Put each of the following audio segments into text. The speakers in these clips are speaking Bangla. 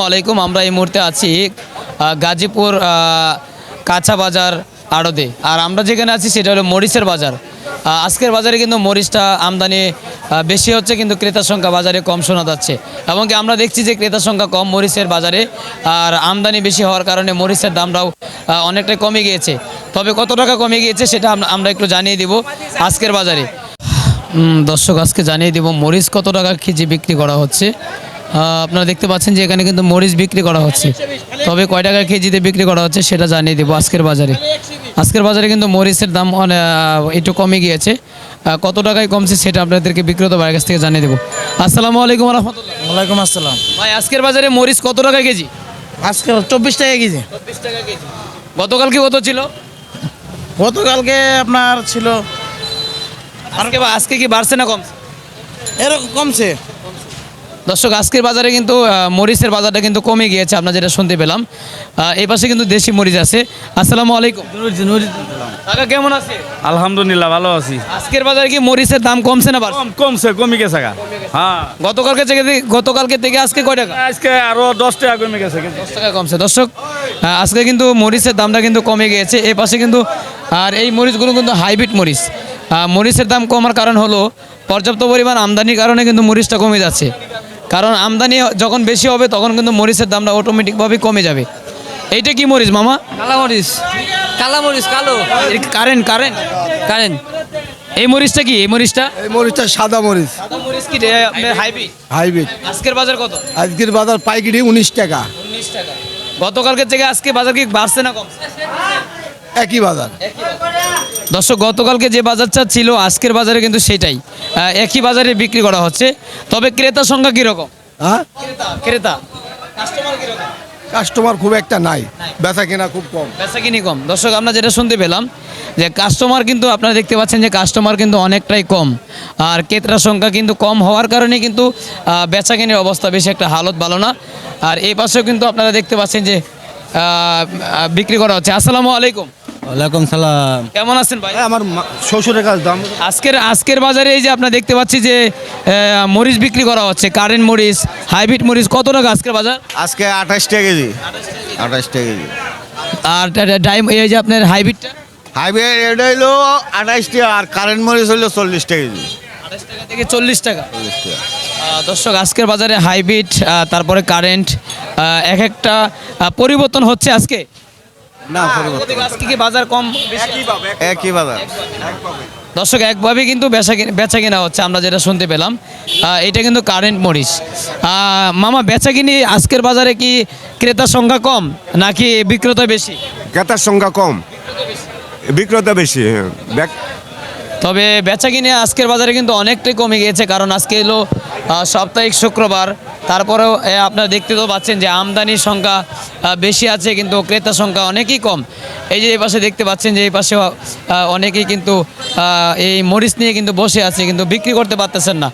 আলাইকুম, আমরা এই মুহূর্তে আছি গাজীপুর কাঁচা বাজার আড়তে। আর আমরা যেখানে আছি সেটা হলো মরিচের বাজার। আজকের বাজারে কিন্তু মরিচটা আমদানি বেশি হচ্ছে, কিন্তু ক্রেতার সংখ্যা বাজারে কম শোনা যাচ্ছে। এবং কি আমরা দেখছি যে ক্রেতার সংখ্যা কম মরিচের বাজারে, আর আমদানি বেশি হওয়ার কারণে মরিচের দামটাও অনেকটাই কমে গিয়েছে। তবে কত টাকা কমে গিয়েছে সেটা আমরা- একটু জানিয়ে দিব আজকের বাজারে। দর্শক, আজকে জানিয়ে দিব মরিচ কত টাকা কেজি বিক্রি করা হচ্ছে। আপনারা দেখতে পাচ্ছেন যে এখানে কিন্তু মরিচ বিক্রি করা হচ্ছে। তবে কয় টাকা কেজিতে বিক্রি করা হচ্ছে সেটা জানিয়ে দেবো আজকের বাজারে। আজকের বাজারে কিন্তু মরিচের দাম একটু কমে গিয়েছে। কত টাকায় কমছে সেটা আপনাদেরকে বিক্রেতা ভাইয়ের কাছ থেকে জানিয়ে দেবো। আসসালামু আলাইকুম রহমতুল্লাহ ওয়ালাইকুম আসসালাম। ভাই আজকের বাজারে মরিচ কত টাকা কেজি? আজকে চব্বিশ টাকা কেজি। চব্বিশ টাকা কেজি। গতকালকে কত ছিল? গতকালকে আপনার ছিল আজকে আজকে কি বাড়ছে না কমছে? এরকম কমছে। দর্শক আজকের বাজারে কিন্তু মরিচের বাজারটা কিন্তু কমে গিয়েছে আমরা যেটা শুনতে পেলাম। এই পাশে কিন্তু দেশি মরিচ আছে। আসসালামু আলাইকুম। কাকা কেমন আছে? আলহামদুলিল্লাহ ভালো আছি। আজকের বাজারে কি মরিচের দাম কমছে না কমছে কমে গেছে হ্যাঁ। গতকালকে থেকে গতকালকে থেকে আজকে কয় টাকা? আজকে আরও দশ টাকা কমে গেছে কিন্তু। দশ টাকা কমছে। দর্শক আজকে কিন্তু মরিচের দামটা কিন্তু কমে গিয়েছে। এই পাশে কিন্তু আর এই মরিচগুলো কিন্তু হাইব্রিড মরিচ। মরিচের দাম কমার কারণ হলো পর্যাপ্ত পরিমাণ আমদানির কারণে কিন্তু মরিচটা কমে যাচ্ছে। কারণ আমদানি যখন বেশি হবে তখন কিন্তু মরিচের দামটা অটোমেটিকভাবে কমে যাবে। এইটা কি মরিচ মামা? কালা কালামরিচ কালামরিচ কালো। কারেন্ট কারেন্ট কারেন্ট এই মরিচটা কি? এই মরিচটা? এই মরিচটা সাদা মরিচ। সাদা মরিচ কি আপনার হাইব্রিড হাইব্রিড আজকের বাজার কত? আজকের বাজার পাইকারি উনিশ টাকা। উনিশ টাকা। গতকালকের থেকে আজকে বাজার কি বাড়ছে না কমছে? একই বাজার। দর্শক গতকালকে যে বাজারটা ছিল আজকের বাজারে কিন্তু সেটাই। একই বাজারে বিক্রি করা হচ্ছে। তবে ক্রেতার সংখ্যা কীরকম? হ্যাঁ? ক্রেতা কাস্টমার কাস্টমার খুব একটা নাই। বেচা কেনা খুব কম। বেচা কিনি কম। দর্শক আমরা যেটা শুনতে পেলাম যে কাস্টমার কিন্তু আপনারা দেখতে পাচ্ছেন যে কাস্টমার কিন্তু অনেকটাই কম। আর ক্রেতার সংখ্যা কিন্তু কম হওয়ার কারণে কিন্তু বেচা কিনির অবস্থা বেশি একটা হালত ভালো না। আর এই পাশেও কিন্তু আপনারা দেখতে পাচ্ছেন যে বিক্রি করা হচ্ছে। আসসালামু আলাইকুম। ওয়ালাইকুম সালাম। কেমন আছেন ভাই? আমার শ্বশুরের কাছে দাম আজকের আজকের বাজারে এই যে আপনারা দেখতে পাচ্ছি যে মরিচ বিক্রি করা হচ্ছে কারেন্ট মরিচ হাইব্রিড মরিচ কত টাকা আজকের বাজার? আজকে আঠাশ টাকা কেজি। আঠাশ টাকা কেজি। আর ডাইম এই যে আপনার হাইব্রিডটা হাইওয়ে এটা হইল আঠাশ টাকা আর কারেন্ট মরিচ হইল চল্লিশ টাকা কেজি। আঠাশ টাকা থেকে চল্লিশ টাকা। চল্লিশ টাকা। দর্শক আজকের বাজারে হাইব্রিড তারপরে কারেন্ট এক একটা পরিবর্তন হচ্ছে আজকে? না পরিবর্তন আজকে কি বাজার কম? বেশি? একই বাজার। দর্শক একভাবে কিন্তু বেচা কিনা বেচা কিনা হচ্ছে আমরা যেটা শুনতে পেলাম। এটা কিন্তু কারেন্ট মরিচ। মামা বেচা কিনি আজকের বাজারে কি ক্রেতার সংখ্যা কম নাকি বিক্রেতা বেশি? ক্রেতার সংখ্যা কম। বিক্রেতা বেশি হ্যাঁ। তবে বেচা কিনে আজকের বাজারে কিন্তু অনেকটাই কমে গিয়েছে কারণ আজকে এলো সাপ্তাহিক শুক্রবার। তারপরেও এ, আপনারা দেখতে তো পাচ্ছেন যে আমদানির সংখ্যা বেশি আছে, কিন্তু ক্রেতার সংখ্যা অনেকই কম। এই যে এই পাশে দেখতে পাচ্ছেন যে এই পাশে অনেকেই কিন্তু এই মরিচ নিয়ে কিন্তু বসে আছে, কিন্তু বিক্রি করতে পারতেছেন না।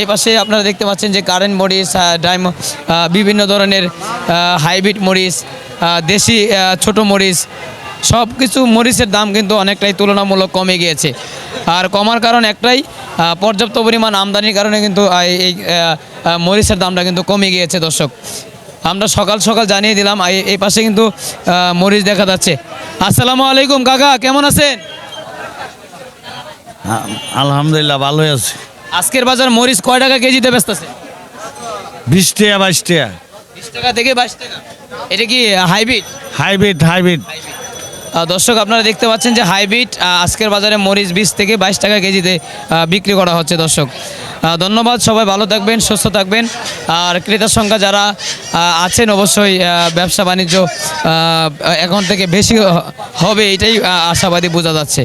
এই পাশে আপনারা দেখতে পাচ্ছেন যে কারেন্ট মরিচ ডাইম বিভিন্ন ধরনের হাইব্রিড মরিচ দেশি ছোট মরিচ সব কিছু মরিচের দাম কিন্তু অনেকটাই তুলনামূলক কমে গিয়েছে। আর কমার কারণ একটাই পর্যাপ্ত পরিমাণ আমদানির কারণে কিন্তু এই মরিচের দামটা কিন্তু কমে গিয়েছে, দর্শক। আমরা সকাল সকাল জানিয়ে দিলাম এই- পাশে কিন্তু মরিচ দেখা যাচ্ছে। আসসালামু আলাইকুম কাকা কেমন আছেন? আলহামদুলিল্লাহ ভালোই আছে। আজকের বাজার মরিচ কয় টাকা কেজিতে বেচতেছে? বিশ টাকা বাইশ টাকা। বিশ টাকা থেকে বাইশ টাকা। এটা কি হাইব্রিড? Hybrid hybrid. দর্শক আপনারা দেখতে পাচ্ছেন যে হাইব্রিড আজকের বাজারে মরিচ বিশ থেকে বাইশ টাকা কেজিতে বিক্রি করা হচ্ছে দর্শক। ধন্যবাদ, সবাই ভালো থাকবেন, সুস্থ থাকবেন। আর ক্রেতার সংখ্যা যারা আছেন অবশ্যই ব্যবসা বাণিজ্য এখন থেকে বেশি হবে, এটাই আশাবাদী বোঝা যাচ্ছে।